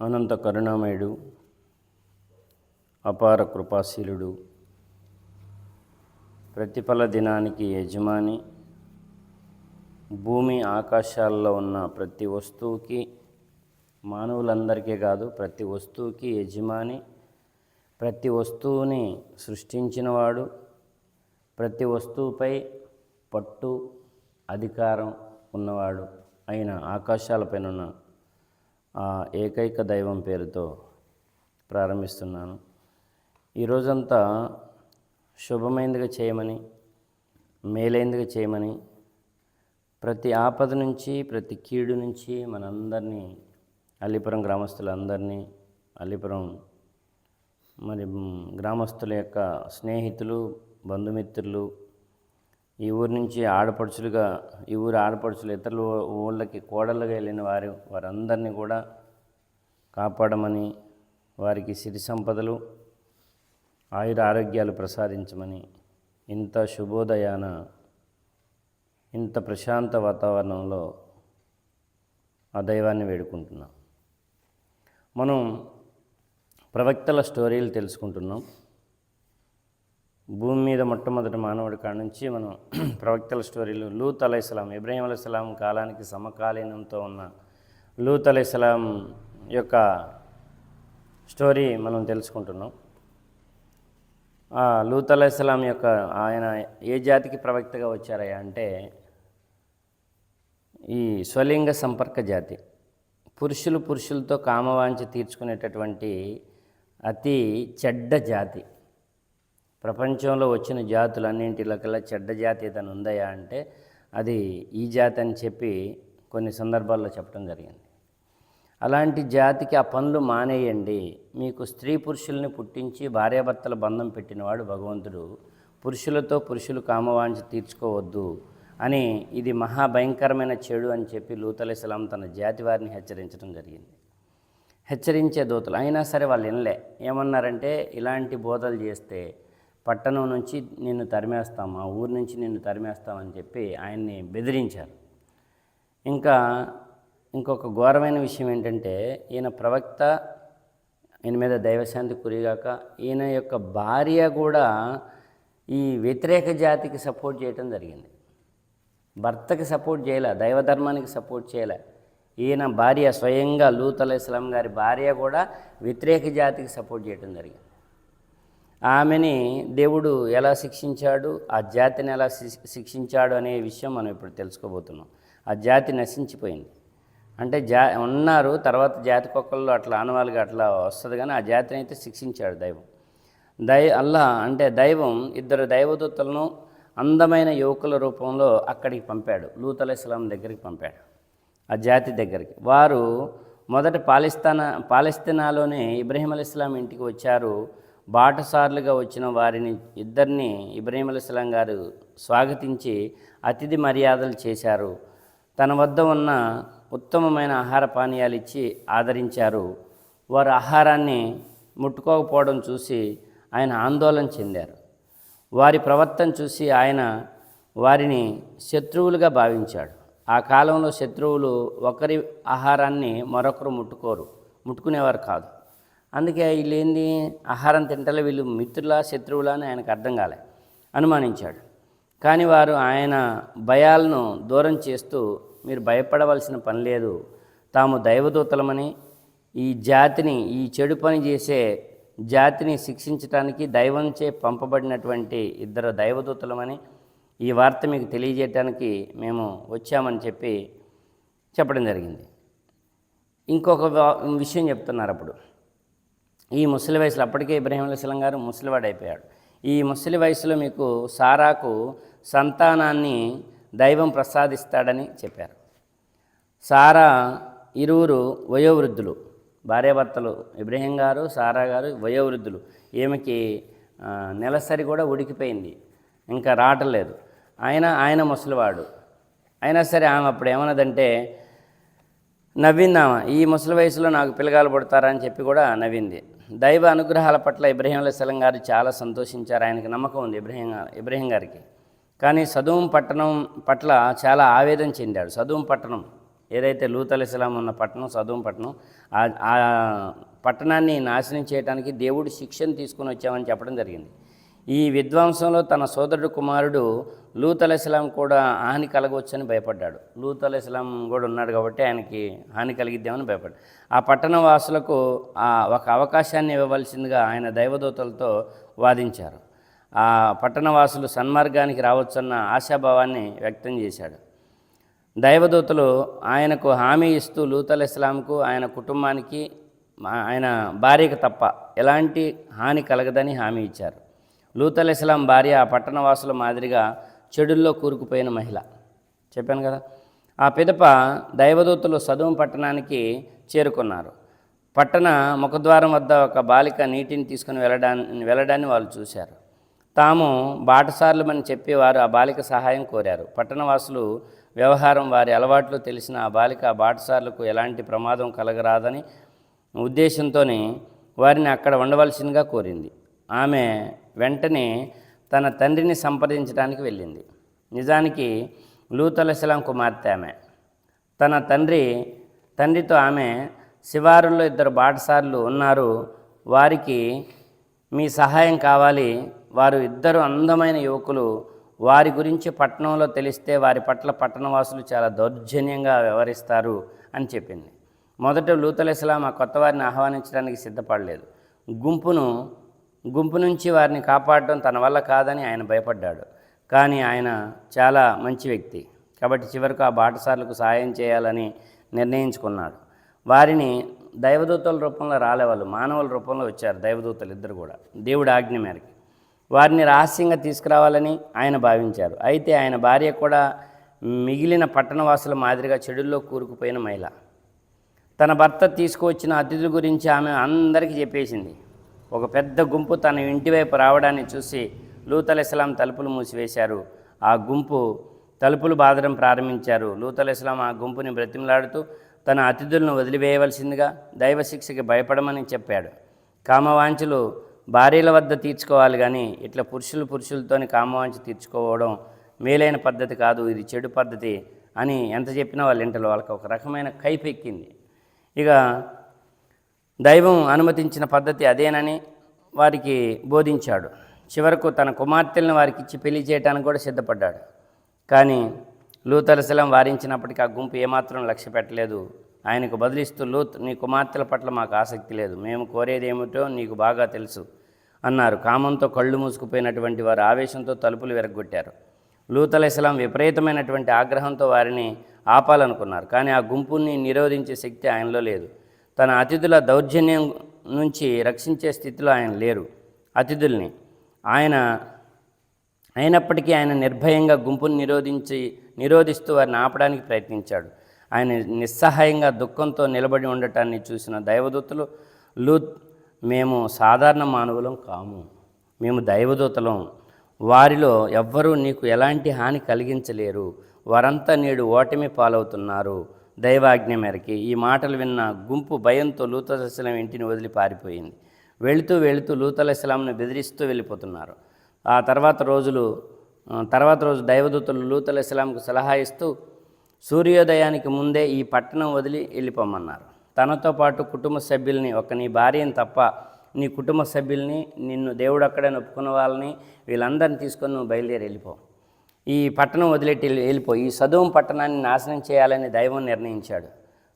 అనంత కరుణామయుడు అపార కృపాశీలుడు ప్రతిఫల దినానికి యజమాని భూమి ఆకాశాల్లో ఉన్న ప్రతి వస్తువుకి మానవులందరికీ కాదు ప్రతి వస్తువుకి యజమాని ప్రతి వస్తువుని సృష్టించినవాడు ప్రతి వస్తువుపై పట్టు అధికారం ఉన్నవాడు అయిన ఆకాశాలపైన ఉన్న ఆ ఏకైక దైవం పేరుతో ప్రారంభిస్తున్నాను. ఈ రోజంతా శుభమైనదిగా చేయమని మేలైందిగా చేయమని ప్రతి ఆపద నుంచి ప్రతి కీడు నుంచి మనందరినీ అల్లిపురం గ్రామస్తులందరినీ అల్లిపురం మరి గ్రామస్తుల యొక్క స్నేహితులు బంధుమిత్రులు ఈ ఊరి నుంచి ఆడపడుచులుగా ఈ ఊరు ఆడపడుచులు ఇతరుల ఊళ్ళకి కోడళ్ళగా వెళ్ళిన వారు వారందరినీ కూడా కాపాడమని వారికి సిరి సంపదలు ఆయుర ఆరోగ్యాలు ప్రసాదించమని ఇంత శుభోదయాన ఇంత ప్రశాంత వాతావరణంలో ఆ దైవాన్ని వేడుకుంటున్నాం. మనం ప్రవక్తల స్టోరీలు తెలుసుకుంటున్నాం. భూమి మీద మొట్టమొదటి మానవుడి కాడ నుంచి మనం ప్రవక్తల స్టోరీలు లూత్ అలైస్లాం ఇబ్రాహీం అలైస్లాం కాలానికి సమకాలీనంతో ఉన్న లూత్ అలైస్లాం యొక్క స్టోరీ మనం తెలుసుకుంటున్నాం. లూత్ అలైస్లాం యొక్క ఆయన ఏ జాతికి ప్రవక్తగా వచ్చారయ్యా అంటే ఈ స్వలింగ సంపర్క జాతి. పురుషులు పురుషులతో కామవాంఛ తీర్చుకునేటటువంటి అతి చెడ్డ జాతి. ప్రపంచంలో వచ్చిన జాతులన్నింటిలోకల్లా చెడ్డ జాతి ఏదైనా ఉందయా అంటే అది ఈ జాతి అని చెప్పి కొన్ని సందర్భాల్లో చెప్పడం జరిగింది. అలాంటి జాతికి ఆ పనులు మానేయండి. మీకు స్త్రీ పురుషుల్ని పుట్టించి భార్యాభర్తల బంధం పెట్టినవాడు భగవంతుడు. పురుషులతో పురుషులు కామవాంఛ తీర్చుకోవద్దు అని ఇది మహాభయంకరమైన చెడు అని చెప్పి లూతలేసలాం తన జాతి వారిని హెచ్చరించడం జరిగింది. హెచ్చరించే దూతలు అయినా సరే వాళ్ళు వినలే. ఏమన్నారంటే ఇలాంటి బోధలు చేస్తే పట్టణం నుంచి నిన్ను తరిమేస్తాం ఆ ఊరు నుంచి నిన్ను తరిమేస్తామని చెప్పి ఆయన్ని బెదిరించారు. ఇంకా ఇంకొక ఘోరమైన విషయం ఏంటంటే ఈయన ప్రవక్త ఈయన మీద దైవశాంతి కురిగాక ఈయన యొక్క భార్య కూడా ఈ వ్యతిరేక జాతికి సపోర్ట్ చేయటం జరిగింది. భర్తకి సపోర్ట్ చేయలే దైవధర్మానికి సపోర్ట్ చేయలే. ఈయన భార్య స్వయంగా లూత్ అలైస్లాం గారి భార్య కూడా వ్యతిరేక జాతికి సపోర్ట్ చేయడం జరిగింది. ఆమెని దేవుడు ఎలా శిక్షించాడు ఆ జాతిని ఎలా శిక్షించాడు అనే విషయం మనం ఇప్పుడు తెలుసుకోబోతున్నాం. ఆ జాతి నశించిపోయింది. అంటే జా ఉన్నారు తర్వాత జాతి కుక్కల్లో అట్లా ఆనవాళ్ళుగా అట్లా వస్తుంది కానీ ఆ జాతిని అయితే శిక్షించాడు దైవం. దై అల్లా అంటే దైవం ఇద్దరు దైవదూతలను అందమైన యువకుల రూపంలో అక్కడికి పంపాడు. లూతల ఇస్లాం దగ్గరికి పంపాడు. ఆ జాతి దగ్గరికి. వారు మొదట పాలిస్తానా పాలస్తీనాలోనే ఇబ్రహీం అలీస్లాం ఇంటికి వచ్చారు. బాటసార్లుగా వచ్చిన వారిని ఇద్దరిని ఇబ్రహీం అలీస్లాం గారు స్వాగతించి అతిథి మర్యాదలు చేశారు. తన వద్ద ఉన్న ఉత్తమమైన ఆహార పానీయాలు ఇచ్చి ఆదరించారు. వారు ఆహారాన్ని ముట్టుకోకపోవడం చూసి ఆయన ఆందోళన చెందారు. వారి ప్రవర్తన చూసి ఆయన వారిని శత్రువులుగా భావించాడు. ఆ కాలంలో శత్రువులు ఒకరి ఆహారాన్ని మరొకరు ముట్టుకోరు ముట్టుకునేవారు కాదు. అందుకే వీళ్ళేంది? ఆహారం తింటలే వీళ్ళు మిత్రులా శత్రువులా అని ఆయనకు అర్థం కాలే. అనుమానించాడు. కానీ వారు ఆయన భయాలను దూరం చేస్తూ మీరు భయపడవలసిన పని లేదు. తాము దైవదూతలమని ఈ జాతిని ఈ చెడు పని చేసే జాతిని శిక్షించడానికి దైవంచే పంపబడినటువంటి ఇద్దరు దైవదూతలమని ఈ వార్త మీకు తెలియజేయటానికి మేము వచ్చామని చెప్పి చెప్పడం జరిగింది. ఇంకొక విషయం చెప్తున్నారు అప్పుడు. ఈ ముసలి వయసులో అప్పటికే ఇబ్రాహీం అలీస్లాం గారు ముసలివాడు అయిపోయాడు ఈ ముసలి వయసులో మీకు సారాకు సంతానాన్ని దైవం ప్రసాదిస్తాడని చెప్పారు. సారా ఇరువురు వయోవృద్ధులు భార్యాభర్తలు ఇబ్రహీం గారు సారా గారు వయోవృద్ధులు. ఈమెకి నెలసరి కూడా ఉడికిపోయింది. ఇంకా రావటలేదు. ఆయన ఆయన ముసలివాడు. అయినా సరే ఆమె అప్పుడు ఏమన్నదంటే నవ్విందామా ఈ ముసలి వయసులో నాకు పిల్లగాలు పుడతారా అని చెప్పి కూడా నవ్వింది. దైవ అనుగ్రహాల పట్ల ఇబ్రహీం అలైస్లం గారు చాలా సంతోషించారు. ఆయనకి నమ్మకం ఉంది ఇబ్రహీం ఇబ్రహీం గారికి. కానీ సదుం పట్టణం పట్ల చాలా ఆవేదన చెందాడు. సదుం పట్టణం ఏదైతే లూత్ అలీస్లాం ఉన్న పట్టణం సదుం పట్టణం ఆ- ఆ పట్టణాన్ని నాశనం చేయడానికి దేవుడు శిక్షను తీసుకుని వచ్చామని చెప్పడం జరిగింది. ఈ విధ్వంసంలో తన సోదరుడు కుమారుడు లూత్ ఇస్లాం కూడా హాని కలగవచ్చని భయపడ్డాడు. లూత్ ఇస్లాం కూడా ఉన్నాడు కాబట్టి ఆయనకి హాని కలిగిద్దామని భయపడ్డాడు. ఆ పట్టణ వాసులకు ఆ ఒక అవకాశాన్ని ఇవ్వవలసిందిగా ఆయన దైవదూతలతో వాదించారు. ఆ పట్టణవాసులు సన్మార్గానికి రావచ్చన్న ఆశాభావాన్ని వ్యక్తం చేశాడు. దైవదూతలు ఆయనకు హామీ ఇస్తూ లూతల్ ఇస్లాంకు ఆయన కుటుంబానికి ఆయన భార్యకు తప్ప ఎలాంటి హాని కలగదని హామీ ఇచ్చారు. లూతల్ ఇస్లాం భార్య ఆ పట్టణవాసుల మాదిరిగా చెడుల్లో కూరుకుపోయిన మహిళ. చెప్పాను కదా? ఆ పిదప దైవదూతలు సదుము పట్టణానికి చేరుకున్నారు. పట్టణ ముఖద్వారం వద్ద ఒక బాలిక నీటిని తీసుకుని వెళ్ళడాన్ని వెళ్ళడాన్ని వాళ్ళు చూశారు. తాము బాటసార్లమని చెప్పేవారు ఆ బాలిక సహాయం కోరారు. పట్టణవాసులు వ్యవహారం వారి అలవాట్లు తెలిసిన ఆ బాలిక బాటసార్లకు ఎలాంటి ప్రమాదం కలగరాదని ఉద్దేశంతోనే వారిని అక్కడ ఉండవలసిందిగా కోరింది. ఆమె వెంటనే తన తండ్రిని సంప్రదించడానికి వెళ్ళింది. నిజానికి లూతలసలాం కుమార్తె ఆమె. తన తండ్రి తండ్రితో ఆమె శివారుల్లో ఇద్దరు బాటసార్లు ఉన్నారు. వారికి మీ సహాయం కావాలి. వారు ఇద్దరు అందమైన యువకులు. వారి గురించి పట్టణంలో తెలిస్తే వారి పట్ల పట్టణవాసులు చాలా దౌర్జన్యంగా వ్యవహరిస్తారు అని చెప్పింది. మొదట లూతల్ ఇస్లాం ఆ కొత్త వారిని ఆహ్వానించడానికి సిద్ధపడలేదు. గుంపును గుంపు నుంచి వారిని కాపాడటం తన వల్ల కాదని ఆయన భయపడ్డాడు. కానీ ఆయన చాలా మంచి వ్యక్తి. కాబట్టి చివరకు ఆ బాటసార్లకు సహాయం చేయాలని నిర్ణయించుకున్నాడు. వారిని దైవదూతల రూపంలో రాలేవాళ్ళు మానవుల రూపంలో వచ్చారు దైవదూతలు ఇద్దరు కూడా దేవుడి ఆజ్ఞ మేరకు. వారిని రహస్యంగా తీసుకురావాలని ఆయన భావించారు. అయితే ఆయన భార్య కూడా మిగిలిన పట్టణవాసుల మాదిరిగా చెడుల్లో కూరుకుపోయిన మహిళ. తన భర్త తీసుకువచ్చిన అతిథుల గురించి ఆమె అందరికీ చెప్పేసింది. ఒక పెద్ద గుంపు తన ఇంటి వైపు రావడాన్ని చూసి లూతలిస్లాం తలుపులు మూసివేశారు. ఆ గుంపు తలుపులు బాదడం ప్రారంభించారు. లూతలిస్లాం ఆ గుంపుని బ్రతిమలాడుతూ తన అతిథులను వదిలివేయవలసిందిగా దైవశిక్షకి భయపడమని చెప్పాడు. కామవాంఛలు భార్యల వద్ద తీర్చుకోవాలి కానీ ఇట్లా పురుషులు పురుషులతోని కామవాంఛ తీర్చుకోవడం మేలైన పద్ధతి కాదు ఇది చెడు పద్ధతి అని ఎంత చెప్పినా వాళ్ళ ఇంటలో వాళ్ళకి ఒక రకమైన కైపెక్కింది ఇక దైవం అనుమతించిన పద్ధతి అదేనని వారికి బోధించాడు. చివరకు తన కుమార్తెలను వారికి ఇచ్చి పెళ్ళి చేయడానికి కూడా సిద్ధపడ్డాడు. కానీ లూతలసలం వారించినప్పటికీ ఆ గుంపు ఏమాత్రం లక్ష్య పెట్టలేదు. ఆయనకు బదిలిస్తూ లూత్ నీ కుమార్తెల పట్ల మాకు ఆసక్తి లేదు. మేము కోరేది ఏమిటో నీకు బాగా తెలుసు అన్నారు. కామంతో కళ్ళు మూసుకుపోయినటువంటి వారు ఆవేశంతో తలుపులు విరగొట్టారు లూతల్ విపరీతమైనటువంటి ఆగ్రహంతో వారిని ఆపాలనుకున్నారు. కానీ ఆ గుంపుని నిరోధించే శక్తి ఆయనలో లేదు. తన అతిథుల దౌర్జన్యం నుంచి రక్షించే స్థితిలో ఆయన లేరు. అతిథుల్ని ఆయన అయినప్పటికీ ఆయన నిర్భయంగా గుంపును నిరోధించి నిరోధిస్తూ వారిని ఆపడానికి ప్రయత్నించాడు. ఆయన నిస్సహాయంగా దుఃఖంతో నిలబడి ఉండటాన్ని చూసిన దైవదూతలు లూత్ మేము సాధారణ మానవులం కాము. మేము దైవదూతలం. వారిలో ఎవ్వరూ నీకు ఎలాంటి హాని కలిగించలేరు. వారంతా నేడు ఓటమి పాలవుతున్నారు. దైవాజ్ఞ మేరకి ఈ మాటలు విన్న గుంపు భయంతో లూతలస్లాం ఇంటిని వదిలి పారిపోయింది. వెళుతూ వెళుతూ లూతలస్లాంను బెదిరిస్తూ వెళ్ళిపోతున్నారు. ఆ తర్వాత రోజులు తర్వాత రోజు దైవదూతలు లూతలస్లాంకు సలహా ఇస్తూ సూర్యోదయానికి ముందే ఈ పట్టణం వదిలి వెళ్ళిపోమన్నారు. తనతో పాటు కుటుంబ సభ్యుల్ని ఒక నీ భార్యని తప్ప నీ కుటుంబ సభ్యుల్ని నిన్ను దేవుడు అక్కడే ఒప్పుకున్న వాళ్ళని వీళ్ళందరిని తీసుకొని నువ్వు బయలుదేరి వెళ్ళిపో. ఈ పట్టణం వదిలేటి వెళ్ళిపోయి ఈ సదువు పట్టణాన్ని నాశనం చేయాలని దైవం నిర్ణయించాడు.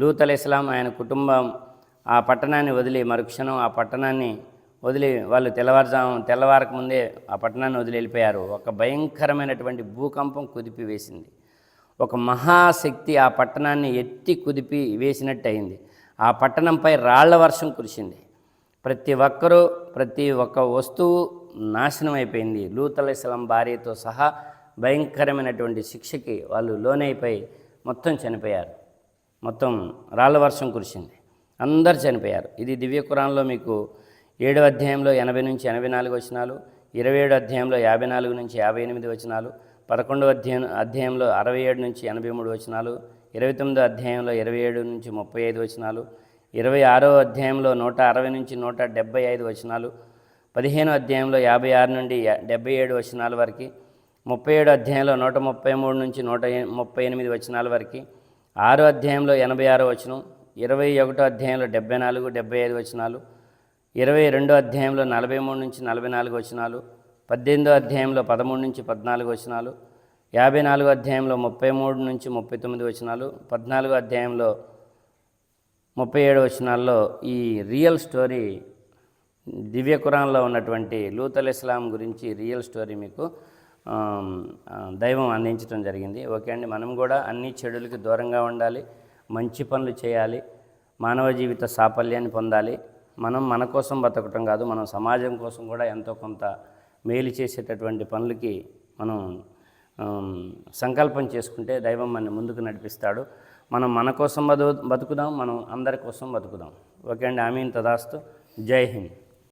లూత్ ఇస్లాం ఆయన కుటుంబం ఆ పట్టణాన్ని వదిలి మరుక్షణం ఆ పట్టణాన్ని వదిలి వాళ్ళు తెల్లవారుజాము తెల్లవారక ముందే ఆ పట్టణాన్ని వదిలి వెళ్ళిపోయారు. ఒక భయంకరమైనటువంటి భూకంపం కుదిపి వేసింది ఒక మహాశక్తి ఆ పట్టణాన్ని ఎత్తి కుదిపి వేసినట్టు అయింది ఆ పట్టణంపై రాళ్ళ వర్షం కురిసింది. ప్రతి ఒక్కరూ ప్రతి ఒక్క వస్తువు నాశనం అయిపోయింది. లూతలిస్లాం భార్యతో సహా భయంకరమైనటువంటి శిక్షకి వాళ్ళు లోనైపోయి మొత్తం చనిపోయారు. మొత్తం రాళ్ళ వర్షం కురిసింది. అందరు చనిపోయారు. ఇది దివ్య ఖురాన్లో మీకు ఏడు అధ్యాయంలో ఎనభై నుంచి ఎనభై నాలుగు వచనాలు ఇరవై ఏడు అధ్యాయంలో యాభై నాలుగు నుంచి యాభై ఎనిమిది వచనాలు పదకొండవ అధ్యాయం అధ్యాయంలో అరవై ఏడు నుంచి ఎనభై మూడు వచనాలు ఇరవై తొమ్మిదో అధ్యాయంలో ఇరవై ఏడు నుంచి ముప్పై ఐదు వచనాలు ఇరవై ఆరో అధ్యాయంలో నూట అరవై నుంచి నూట డెబ్బై ఐదు వచనాలు పదిహేనో అధ్యాయంలో యాభై ఆరు నుండి డెబ్బై ఏడు వచనాల వరకు ముప్పై ఏడు అధ్యాయంలో నూట ముప్పై మూడు నుంచి నూట ముప్పై ఎనిమిది వచనాల వరకు ఆరో అధ్యాయంలో ఎనభై ఆరో వచనం ఇరవై ఒకటో అధ్యాయంలో డెబ్బై నాలుగు డెబ్బై ఐదు వచనాలు ఇరవై రెండో అధ్యాయంలో నలభై మూడు నుంచి నలభై నాలుగు వచనాలు పద్దెనిమిదో అధ్యాయంలో పదమూడు నుంచి పద్నాలుగు వచనాలు యాభై నాలుగో అధ్యాయంలో ముప్పై మూడు నుంచి ముప్పై తొమ్మిది వచనాలు పద్నాలుగో అధ్యాయంలో ముప్పై ఏడు వచనాల్లో ఈ రియల్ స్టోరీ దివ్య కురాన్లో ఉన్నటువంటి లూతల్ ఇస్లాం గురించి రియల్ స్టోరీ మీకు దైవం అందించడం జరిగింది. ఓకే అండి మనం కూడా అన్ని చెడులకి దూరంగా ఉండాలి మంచి పనులు చేయాలి మానవ జీవిత సాఫల్యాన్ని పొందాలి. మనం మన కోసం బతకటం కాదు మనం సమాజం కోసం కూడా ఎంతో కొంత మేలు చేసేటటువంటి పనులకి మనం సంకల్పం చేసుకుంటే దైవం మన ముందుకు నడిపిస్తాడు. మనం మన కోసం బతుకుదాం మనం అందరి కోసం బతుకుదాం. ఓకే అండి ఆమీన్ తదాస్తు. జై హింద్.